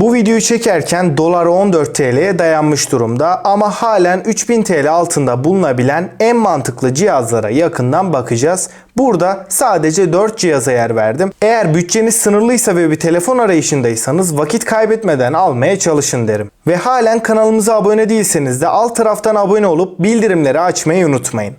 Bu videoyu çekerken dolar 14 TL'ye dayanmış durumda ama halen 3000 TL altında bulunabilen en mantıklı cihazlara yakından bakacağız. Burada sadece 4 cihaza yer verdim. Eğer bütçeniz sınırlıysa ve bir telefon arayışındaysanız vakit kaybetmeden almaya çalışın derim. Ve halen kanalımıza abone değilseniz de alt taraftan abone olup bildirimleri açmayı unutmayın.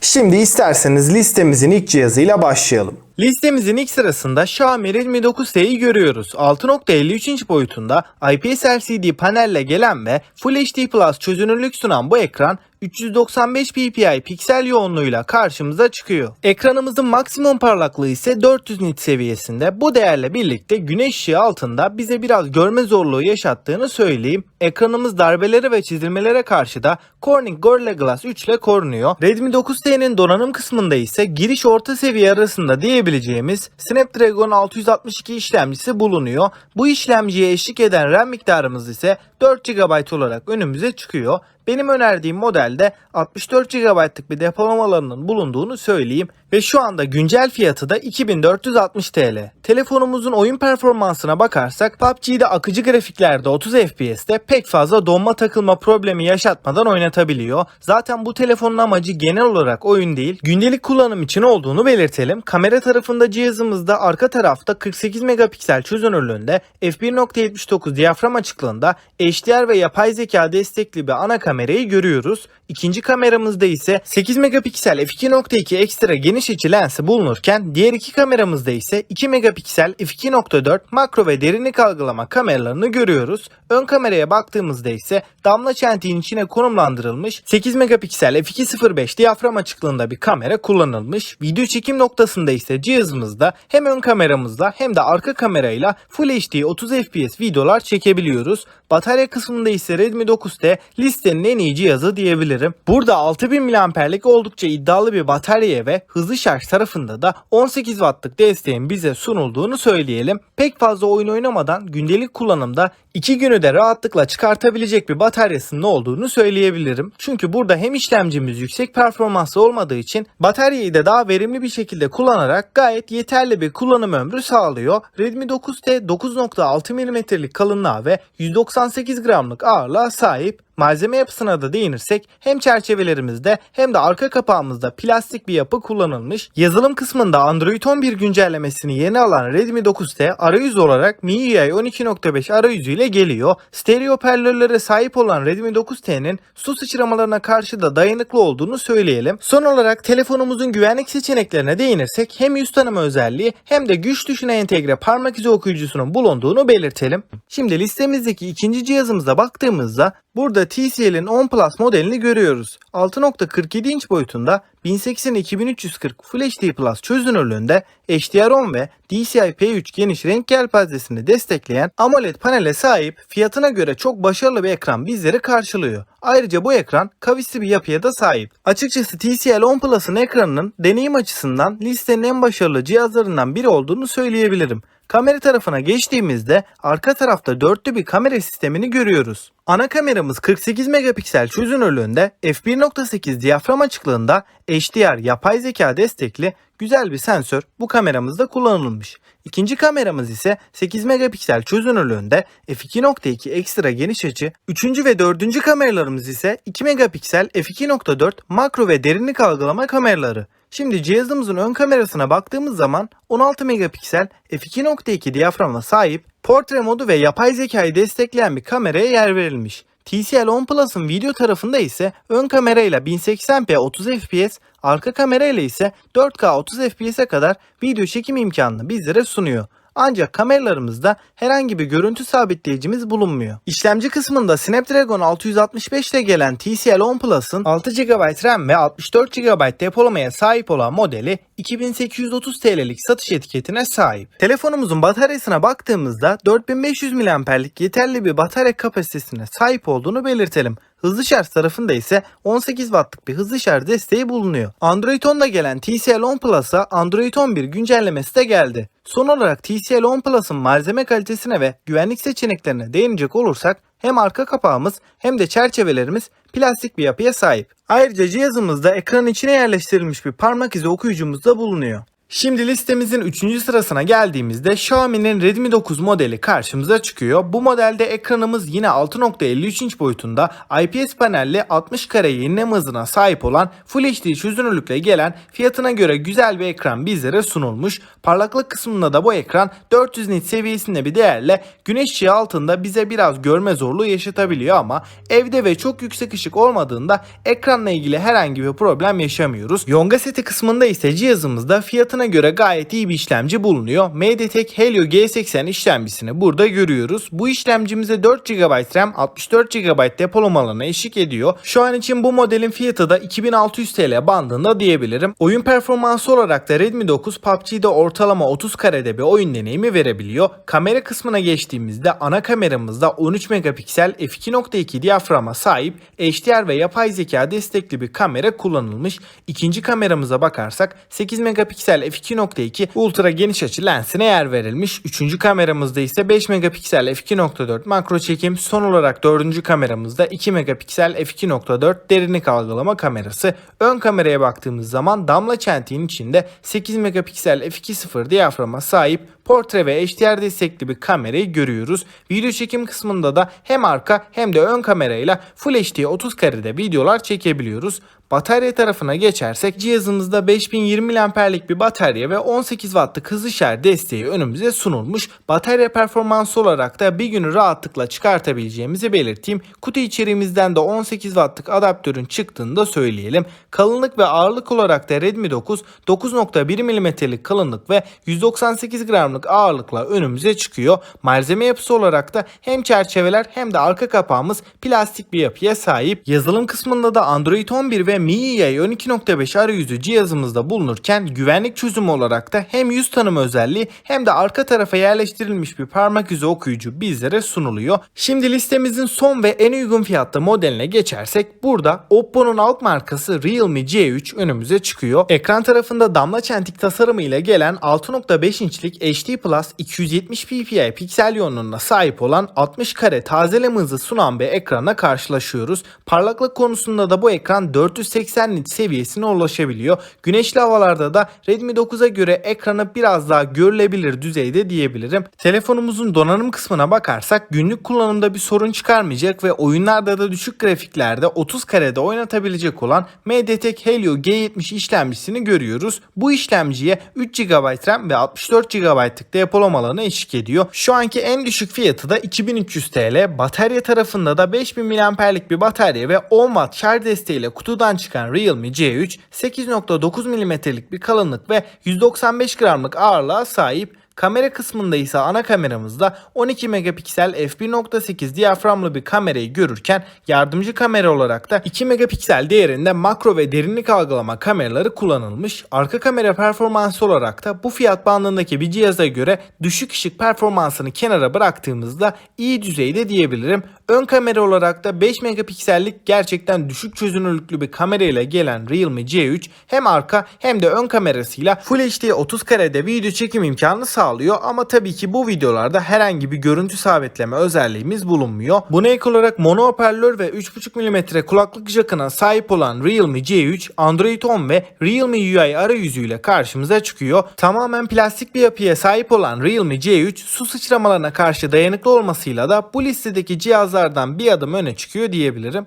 Şimdi isterseniz listemizin ilk cihazıyla başlayalım. Listemizin ilk sırasında Xiaomi Redmi 9T'yi görüyoruz. 6.53 inç boyutunda IPS LCD panelle gelen ve Full HD Plus çözünürlük sunan bu ekran 395 ppi piksel yoğunluğuyla karşımıza çıkıyor. Ekranımızın maksimum parlaklığı ise 400 nit seviyesinde. Bu değerle birlikte güneş ışığı altında bize biraz görme zorluğu yaşattığını söyleyeyim. Ekranımız darbelere ve çizilmelere karşı da Corning Gorilla Glass 3 ile korunuyor. Redmi 9T'nin donanım kısmında ise giriş orta seviye arasında diyebileceğimiz Snapdragon 662 işlemcisi bulunuyor. Bu işlemciye eşlik eden RAM miktarımız ise 4 GB olarak önümüze çıkıyor. Benim önerdiğim modelde 64 GB'lık bir depolama alanının bulunduğunu söyleyeyim ve şu anda güncel fiyatı da 2460 TL. Telefonumuzun oyun performansına bakarsak PUBG'de akıcı grafiklerde 30 FPS'te pek fazla donma takılma problemi yaşatmadan oynatabiliyor. Zaten bu telefonun amacı genel olarak oyun değil, gündelik kullanım için olduğunu belirtelim. Kamera tarafında cihazımızda arka tarafta 48 megapiksel çözünürlüğünde f1.79 diyafram açıklığında HDR ve yapay zeka destekli bir ana kamerayı görüyoruz. İkinci kameramızda ise 8 megapiksel f2.2 ekstra geniş açı lensi bulunurken diğer iki kameramızda ise 2 megapiksel f2.4 makro ve derinlik algılama kameralarını görüyoruz. Ön kameraya baktığımızda ise damla çentiğin içine konumlandırılmış 8 megapiksel f2.05 diyafram açıklığında bir kamera kullanılmış. Video çekim noktasında ise cihazımızda hem ön kameramızla hem de arka kamerayla Full HD 30 FPS videolar çekebiliyoruz. Batarya kısmında ise Redmi 9T listenin en iyi cihazı diyebilirim. Burada 6000 mAh'lik oldukça iddialı bir batarya ve hızlı şarj tarafında da 18 Watt'lık desteğin bize sunulduğunu söyleyelim. Pek fazla oyun oynamadan gündelik kullanımda 2 günü de rahatlıkla çıkartabilecek bir bataryasının olduğunu söyleyebilirim. Çünkü burada hem işlemcimiz yüksek performanslı olmadığı için bataryayı da daha verimli bir şekilde kullanarak gayet yeterli bir kullanım ömrü sağlıyor. Redmi 9T 9.6 mm'lik kalınlığa ve 198 gramlık ağırlığa sahip. Malzeme yapısına da değinirsek hem çerçevelerimizde hem de arka kapağımızda plastik bir yapı kullanılmış. Yazılım kısmında Android 11 güncellemesini yeni alan Redmi 9T arayüz olarak MIUI 12.5 arayüzü ile geliyor. Stereo hoparlörlere sahip olan Redmi 9T'nin su sıçramalarına karşı da dayanıklı olduğunu söyleyelim. Son olarak telefonumuzun güvenlik seçeneklerine değinirsek hem yüz tanıma özelliği hem de güç tuşuna entegre parmak izi okuyucusunun bulunduğunu belirtelim. Şimdi listemizdeki ikinci cihazımıza baktığımızda Burada TCL'in 10 Plus modelini görüyoruz. 6.47 inç boyutunda 1080-2340 Full HD Plus çözünürlüğünde HDR10 ve DCI-P3 geniş renk yelpazesini destekleyen AMOLED panele sahip fiyatına göre çok başarılı bir ekran bizleri karşılıyor. Ayrıca bu ekran kavisli bir yapıya da sahip. Açıkçası TCL 10 Plus'ın ekranının deneyim açısından listenin en başarılı cihazlarından biri olduğunu söyleyebilirim. Kamera tarafına geçtiğimizde arka tarafta dörtlü bir kamera sistemini görüyoruz. Ana kameramız 48 megapiksel çözünürlüğünde f1.8 diyafram açıklığında HDR yapay zeka destekli güzel bir sensör bu kameramızda kullanılmış. İkinci kameramız ise 8 megapiksel çözünürlüğünde f2.2 ekstra geniş açı. Üçüncü ve dördüncü kameralarımız ise 2 megapiksel f2.4 makro ve derinlik algılama kameraları. Şimdi cihazımızın ön kamerasına baktığımız zaman 16 megapiksel f2.2 diyaframa sahip portre modu ve yapay zekayı destekleyen bir kameraya yer verilmiş. TCL 10 Plus'ın video tarafında ise ön kamerayla 1080p 30 fps, arka kamerayla ise 4K 30 fps'e kadar video çekim imkanını bizlere sunuyor. Ancak kameralarımızda herhangi bir görüntü sabitleyicimiz bulunmuyor. İşlemci kısmında Snapdragon 665 ile gelen TCL 10 Plus'ın 6 GB RAM ve 64 GB depolamaya sahip olan modeli 2830 TL'lik satış etiketine sahip. Telefonumuzun bataryasına baktığımızda 4500 mAh'lik yeterli bir batarya kapasitesine sahip olduğunu belirtelim. Hızlı şarj tarafında ise 18 Watt'lık bir hızlı şarj desteği bulunuyor. Android 10'da gelen TCL 10 Plus'a Android 11 güncellemesi de geldi. Son olarak TCL 10 Plus'ın malzeme kalitesine ve güvenlik seçeneklerine değinecek olursak hem arka kapağımız hem de çerçevelerimiz plastik bir yapıya sahip. Ayrıca cihazımızda ekranın içine yerleştirilmiş bir parmak izi okuyucumuz da bulunuyor. Şimdi listemizin 3. sırasına geldiğimizde Xiaomi'nin Redmi 9 modeli karşımıza çıkıyor. Bu modelde ekranımız yine 6.53 inç boyutunda IPS panelli 60 kare yenileme hızına sahip olan Full HD çözünürlükle gelen fiyatına göre güzel bir ekran bizlere sunulmuş. Parlaklık kısmında da bu ekran 400 nit seviyesinde bir değerle güneş ışığı altında bize biraz görme zorluğu yaşatabiliyor ama evde ve çok yüksek ışık olmadığında ekranla ilgili herhangi bir problem yaşamıyoruz. Yonga seti kısmında ise cihazımızda fiyatına göre gayet iyi bir işlemci bulunuyor. MediaTek Helio G80 işlemcisini burada görüyoruz. Bu işlemcimize 4 GB RAM 64 GB depolama alanı eşlik ediyor. Şu an için bu modelin fiyatı da 2600 TL bandında diyebilirim. Oyun performansı olarak da Redmi 9 PUBG'de ortalama 30 karede bir oyun deneyimi verebiliyor. Kamera kısmına geçtiğimizde ana kameramızda 13 megapiksel f2.2 diyaframa sahip HDR ve yapay zeka destekli bir kamera kullanılmış. İkinci kameramıza bakarsak 8 megapiksel f2.2 ultra geniş açı lensine yer verilmiş. Üçüncü kameramızda ise 5 megapiksel f2.4 makro çekim. Son olarak dördüncü kameramızda 2 megapiksel f2.4 derinlik algılama kamerası. Ön kameraya baktığımız zaman damla çentiğin içinde 8 megapiksel f2.0 diyaframa sahip portre ve HDR destekli bir kamerayı görüyoruz. Video çekim kısmında da hem arka hem de ön kamerayla Full HD 30 karede videolar çekebiliyoruz. Batarya tarafına geçersek cihazımızda 5020 mAh'lik bir batarya ve 18 Watt'lık hızlı şarj desteği önümüze sunulmuş. Batarya performansı olarak da bir günü rahatlıkla çıkartabileceğimizi belirteyim. Kutu içeriğimizden de 18 Watt'lık adaptörün çıktığını da söyleyelim. Kalınlık ve ağırlık olarak da Redmi 9 9.1 mm'lik kalınlık ve 198 gramlık ağırlıkla önümüze çıkıyor. Malzeme yapısı olarak da hem çerçeveler hem de arka kapağımız plastik bir yapıya sahip. Yazılım kısmında da Android 11 ve MIUI 12.5 arayüzü cihazımızda bulunurken güvenlik çözümü olarak da hem yüz tanıma özelliği hem de arka tarafa yerleştirilmiş bir parmak izi okuyucu bizlere sunuluyor. Şimdi listemizin son ve en uygun fiyatlı modeline geçersek burada Oppo'nun alt markası Realme C3 önümüze çıkıyor. Ekran tarafında damla çentik tasarımı ile gelen 6.5 inçlik HD Plus 270 ppi piksel yoğunluğuna sahip olan 60 kare tazeleme hızı sunan bir ekrana karşılaşıyoruz. Parlaklık konusunda da bu ekran 480 nit seviyesine ulaşabiliyor. Güneşli havalarda da Redmi 9'a göre ekranı biraz daha görülebilir düzeyde diyebilirim. Telefonumuzun donanım kısmına bakarsak günlük kullanımda bir sorun çıkarmayacak ve oyunlarda da düşük grafiklerde 30 karede oynatabilecek olan MediaTek Helio G70 işlemcisini görüyoruz. Bu işlemciye 3 GB RAM ve 64 GB'lık depolama alanı eşlik ediyor. Şu anki en düşük fiyatı da 2300 TL. Batarya tarafında da 5000 mAh'lik bir batarya ve 10 Watt şarj desteğiyle kutudan çıkan Realme C3 8.9 mm'lik bir kalınlık ve 195 gramlık ağırlığa sahip. Kamera kısmında ise ana kameramızda 12 megapiksel f1.8 diyaframlı bir kamerayı görürken yardımcı kamera olarak da 2 megapiksel değerinde makro ve derinlik algılama kameraları kullanılmış. Arka kamera performansı olarak da bu fiyat bandındaki bir cihaza göre düşük ışık performansını kenara bıraktığımızda iyi düzeyde diyebilirim. Ön kamera olarak da 5 megapiksellik gerçekten düşük çözünürlüklü bir kamerayla gelen Realme C3 hem arka hem de ön kamerasıyla Full HD 30 karede video çekim imkanı sağlıyor ama tabii ki bu videolarda herhangi bir görüntü sabitleme özelliğimiz bulunmuyor. Buna ek olarak mono hoparlör ve 3.5 mm kulaklık jackına sahip olan Realme C3 Android 10 ve Realme UI arayüzüyle karşımıza çıkıyor. Tamamen plastik bir yapıya sahip olan Realme C3 su sıçramalarına karşı dayanıklı olmasıyla da bu listedeki cihazlardan bir adım öne çıkıyor diyebilirim.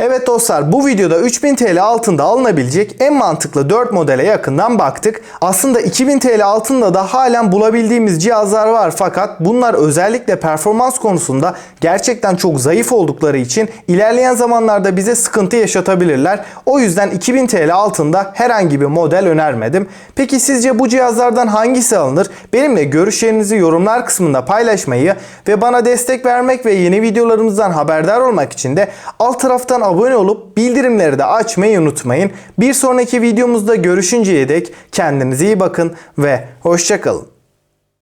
Evet dostlar bu videoda 3000 TL altında alınabilecek en mantıklı 4 modele yakından baktık. Aslında 2000 TL altında da halen bulabildiğimiz cihazlar var fakat bunlar özellikle performans konusunda gerçekten çok zayıf oldukları için ilerleyen zamanlarda bize sıkıntı yaşatabilirler. O yüzden 2000 TL altında herhangi bir model önermedim. Peki sizce bu cihazlardan hangisi alınır? Benimle görüşlerinizi yorumlar kısmında paylaşmayı ve bana destek vermek ve yeni videolarımızdan haberdar olmak için de alt taraftan abone olup bildirimleri de açmayı unutmayın. Bir sonraki videomuzda görüşünceye dek kendinize iyi bakın ve hoşçakalın.